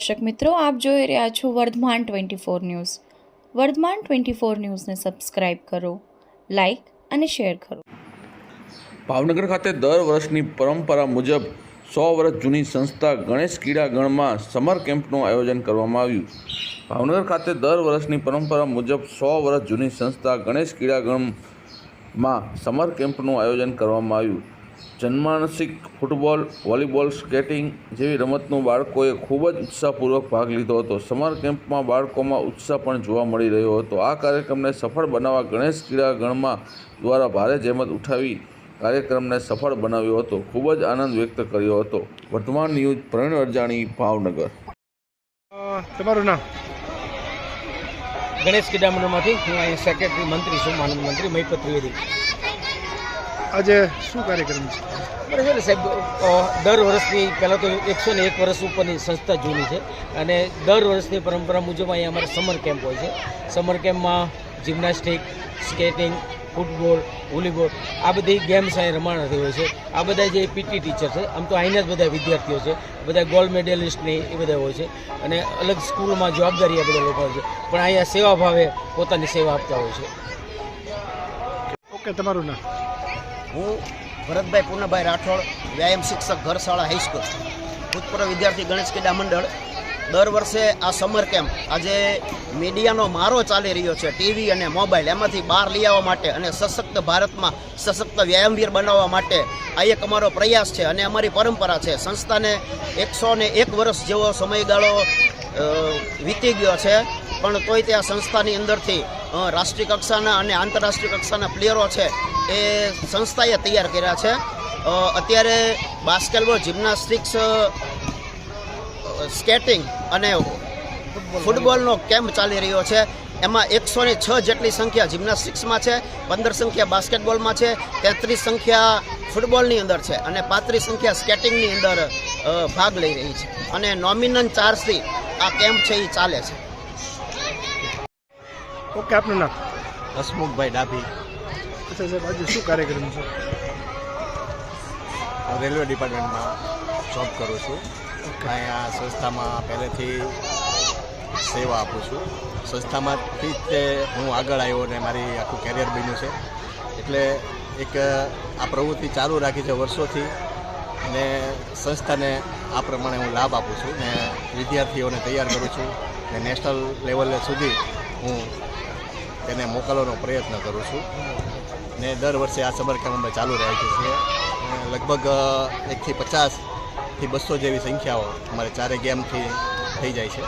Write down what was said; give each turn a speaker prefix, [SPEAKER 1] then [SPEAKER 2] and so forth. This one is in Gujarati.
[SPEAKER 1] દર્શક મિત્રો, આપ જોઈ રહ્યા છો Vardhman twenty four news. Vardhman twenty four ન્યૂઝને સબસ્ક્રાઇબ કરો, લાઇક અને શેર કરો.
[SPEAKER 2] ભાવનગર ખાતે દર વર્ષની પરંપરા મુજબ સો વર્ષ જૂની સંસ્થા ગણેશ ક્રીડાગણમાં સમર કેમ્પનું આયોજન કરવામાં આવ્યું. ભાવનગર ખાતે દર વર્ષની પરંપરા મુજબ સો વર્ષ જૂની સંસ્થા ગણેશ ક્રીડાગણમાં સમર કેમ્પનું આયોજન કરવામાં આવ્યું. જન્માનસિક ફૂટબોલ વોલીબોલ સ્કેટિંગ જેવી રમતનું બાળકોએ ખૂબ જ ઉત્સાહપૂર્વક ભાગ લીધો હતો. સમર કેમ્પમાં બાળકોમાં ઉત્સાહ પણ જોવા મળી રહ્યો હતો. આ કાર્યક્રમને સફળ બનાવવા ગણેશ ક્રીડાગણમાં દ્વારા ભારે જહેમત ઉઠાવી કાર્યક્રમને સફળ બનાવ્યો હતો. ખૂબ જ આનંદ વ્યક્ત કર્યો હતો. વર્તમાન ન્યૂઝ પ્રવીણ અરજાણી ભાવનગર.
[SPEAKER 3] તમારું નામ?
[SPEAKER 4] ગણેશ ક્રીડામંડળમાંથી હું અહીં સેક્રેટરી મંત્રી છું માનદ મંત્રી મહિપત ત્રિવેદી.
[SPEAKER 3] આજે શું કાર્યક્રમ છે?
[SPEAKER 4] બરાબર સાહેબ દર વર્ષની પહેલાં તો એકસો ને એક વર્ષ ઉપરની સંસ્થા જૂની છે અને દર વર્ષની પરંપરા મુજબ અહીંયા અમારે સમર કેમ્પ હોય છે. સમર કેમ્પમાં જિમ્નાસ્ટિક સ્કેટિંગ ફૂટબોલ વોલીબોલ આ બધી ગેમ્સ અહીં રમાણાથી હોય છે. આ બધા જે પીટી ટીચર છે આમ તો અહીંના જ બધા વિદ્યાર્થીઓ છે બધા ગોલ્ડ મેડલિસ્ટની એ બધા હોય છે અને અલગ સ્કૂલમાં જવાબદારી આ બધા લોકો હોય છે પણ અહીંયા સેવા ભાવે પોતાની સેવા આપતા હોય છે.
[SPEAKER 3] ઓકે તમારું નામ?
[SPEAKER 5] હું ભરતભાઈ પૂર્ણભાઈ રાઠોડ, વ્યાયામ શિક્ષક, ઘરશાળા હાઈસ્કૂલ. ભૂતપૂર્વ વિદ્યાર્થી ગણેશ ક્રીડા મંડળ. દર વર્ષે આ સમર કેમ્પ આજે મીડિયાનો મારો ચાલી રહ્યો છે ટીવી અને મોબાઈલ એમાંથી બહાર લઈ આવવા માટે અને સશક્ત ભારતમાં સશક્ત વ્યાયામવીર બનાવવા માટે આ એક અમારો પ્રયાસ છે અને અમારી પરંપરા છે. સંસ્થાને એકસો ને એક વર્ષ જેવો સમયગાળો વીતી ગયો છે. પણ તોય તે આ સંસ્થાની અંદરથી રાષ્ટ્રીય કક્ષાના અને આંતરરાષ્ટ્રીય કક્ષાના પ્લેયરો છે એ સંસ્થાએ તૈયાર કર્યા છે. અત્યારે બાસ્કેટબોલ, જિમ્નાસ્ટિક્સ સ્કેટિંગ અને ફૂટબોલનો કેમ્પ ચાલી રહ્યો છે. એમાં એકસો ને છ જેટલી સંખ્યા જિમ્નાસ્ટિક્સમાં છે, પંદર સંખ્યા બાસ્કેટબોલમાં છે, તેત્રીસ સંખ્યા ફૂટબોલની અંદર છે અને પાંત્રીસ સંખ્યા સ્કેટિંગની અંદર ભાગ લઈ રહી છે. અને નોમિનન ચાર્જથી આ કેમ્પ છે એ ચાલે છે.
[SPEAKER 3] ઓકે આપનું નામ?
[SPEAKER 6] હસમુખભાઈ ડાભી.
[SPEAKER 3] અચ્છા સાહેબ આજે શું કાર્યક્રમ છે?
[SPEAKER 6] હું રેલવે ડિપાર્ટમેન્ટમાં જોબ કરું છું. અહીંયા સંસ્થામાં પહેલેથી સેવા આપું છું. સંસ્થામાંથી જ તે હું આગળ આવ્યો ને મારી આખું કેરિયર બન્યું છે. એટલે એક આ પ્રવૃત્તિ ચાલુ રાખી છે વર્ષોથી અને સંસ્થાને આ પ્રમાણે હું લાભ આપું છું ને વિદ્યાર્થીઓને તૈયાર કરું છું ને નેશનલ લેવલે સુધી હું તેને મોકલવાનો પ્રયત્ન કરું છું. ને દર વર્ષે આ સમર અમે ચાલુ રહે છે. લગભગ એકથી પચાસથી બસો જેવી સંખ્યાઓ અમારે ચારે ગેમથી થઈ જાય છે.